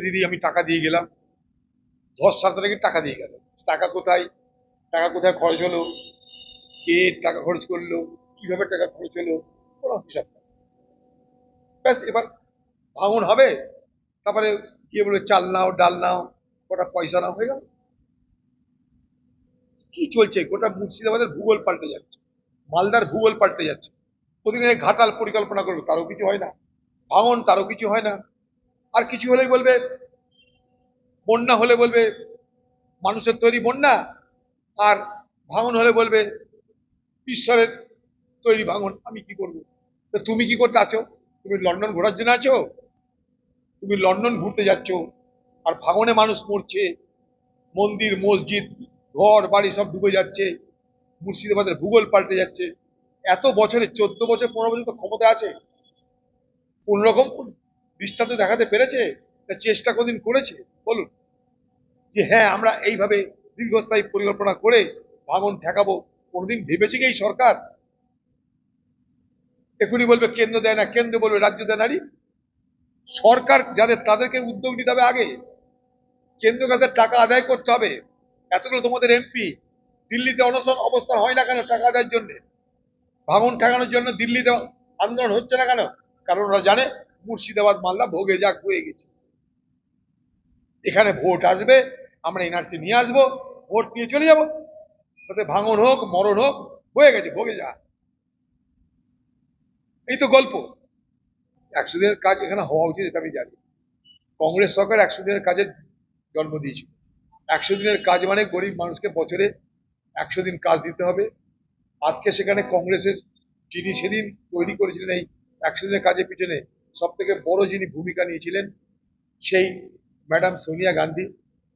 দিদি আমি টাকা দিয়ে গেলাম। দশ সাত তারিখে টাকা দিয়ে গেল। টাকা কোথায়? টাকা কোথায় খরচ হলো? কে টাকা খরচ করল? কীভাবে টাকা খরচ হলো? কোনো হিসাব। ব্যাস, এবার ভাঙন হবে। তারপরে গিয়ে বলে চাল নাও, ডাল নাও, কটা পয়সা নাও, হয়ে গেল। কি চলছে? গোটা মুর্শিদাবাদের ভূগোল পাল্টে যাচ্ছে। মালদার ভূগোল পাল্টে যাচ্ছে। প্রতিদিন ঘাটাল পরিকল্পনা করবে, তারও কিছু হয় না। ভাঙন, তারও কিছু হয় না। আর কিছু হলেই বলবে, বন্যা হলে বলবে, মানুষের তৈরি বন্যা, আর ভাঙন হলে বলবে, ঈশ্বরের তৈরি ভাঙন, আমি কি করব? তো তুমি কি করতে আছো? তুমি লন্ডন ঘোরার জন্য আছো? তুমি লন্ডন ঘুরতে যাচ্ছ, আর ভাঙনে মানুষ মরছে, মন্দির, মসজিদ, ঘর, বাড়ি সব ডুবে যাচ্ছে, মুর্শিদাবাদের ভূগোল পাল্টে যাচ্ছে। এত বছরে, চোদ্দ বছর, পনেরো বছর তো ক্ষমতা আছে। কোন রকম দৃষ্টান্ত দেখাতে পেরেছে? চেষ্টা কোনদিন করেছে? বলুন। যে হ্যাঁ আমরা এইভাবে দীর্ঘস্থায়ী পরিকল্পনা করে ভাঙন ঠেকাবো, কোনদিন ভেবেছে কি এই সরকার? এখনই বলবে, কেন্দ্র দেয় না, কেন্দ্র বলবে, রাজ্য দেয় নারী সরকার যাদের, তাদেরকে উদ্যোগ নিতে হবে আগে। কেন্দ্র কাছে টাকা আদায় করতে হবে। এতগুলো তোমাদের এমপি, দিল্লিতে অনশন অবস্থান হয় না কেন টাকা আদায়ের জন্য? ভাঙন ঠেকানোর জন্য দিল্লিতে আন্দোলন হচ্ছে না কেন? কারণ ওরা জানে মুর্শিদাবাদ, মালদা ভোগে যাক, হয়ে গেছে। এখানে ভোট আসবে, আমরা এনআরসি নিয়ে আসব, ভোট নিয়ে চলে যাব। তাতে ভাঙন হোক, মরণ হোক, হয়ে গেছে, ভোগে যা এই তো গল্প। একশো দিনের কাজ এখানে হওয়া উচিত, এটা আমি জানি। কংগ্রেস সরকার একশো দিনের কাজের জন্ম দিয়েছিল। একশো দিনের কাজ মানে গরিব মানুষকে বছরে একশো দিন কাজ দিতে হবে। আজকে সেখানে কংগ্রেসের যিনি সেদিন তৈরি করেছিলেন এই একশো দিনের কাজের পিছনে সব থেকে বড় যিনি ভূমিকা নিয়েছিলেন, সেই ম্যাডাম সোনিয়া গান্ধী।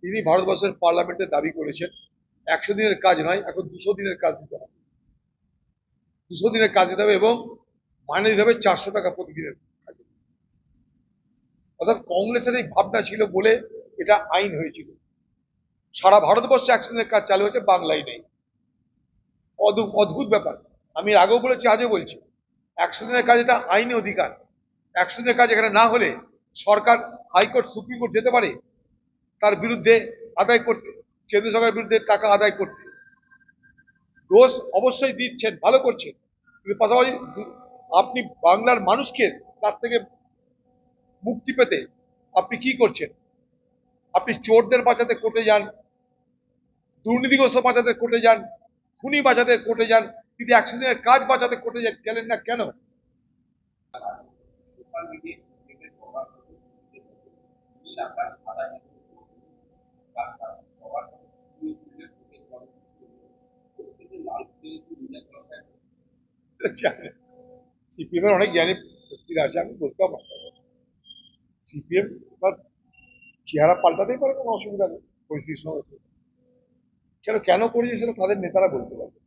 তিনি ভারতবর্ষের পার্লামেন্টে দাবি করেছেন, একশো দিনের কাজ নয়, এখন দুশো দিনের কাজ দিতে হবে। দুশো দিনের কাজ দিতে হবে এবং মানে দিতে হবে চারশো টাকা প্রতিদিনের কাজে। অর্থাৎ কংগ্রেসের এই ভাবনা ছিল বলে এটা আইন হয়েছিল। সারা ভারতবর্ষে একশো দিনের কাজ চালু হয়েছে, বাংলায় নেই। অদ্ভুত ব্যাপার। আমি আগেও বলেছি, আজও বলছি, একশো দিনের কাজ এটা আইনি অধিকার। একশো দিনের কাজ এখানে না হলে সরকার, হাইকোর্ট, সুপ্রিম কোর্ট যেতে পারে, তার বিরুদ্ধে আদায় করতে, কেন্দ্র সরকারের বিরুদ্ধে টাকা আদায় করতে। দোষ অবশ্যই দিচ্ছেন, ভালো করছেন। কিন্তু পাশাপাশি আপনি বাংলার মানুষকে তার থেকে মুক্তি পেতে আপনি কি করছেন? আপনি চোরদের বাঁচাতে কোর্টে যান, দুর্নীতিগ্রস্ত বাঁচাতে কোর্টে যান, খুনি বাঁচাতে কোর্টে যান কিন্তু একশো দিনের কাজ বাঁচাতে কোর্টে গেলেন না কেন? সিপিএম এর অনেক জ্ঞানী ব্যক্তিরা আছে, আমি বলতেও পারতাম সিপিএম তার চেহারা পাল্টাতেই পারে, কোনো অসুবিধা নেই, পরিস্থিতির সময় কেন কেন করেছে সেটা তাদের নেতারা বলতে পারবে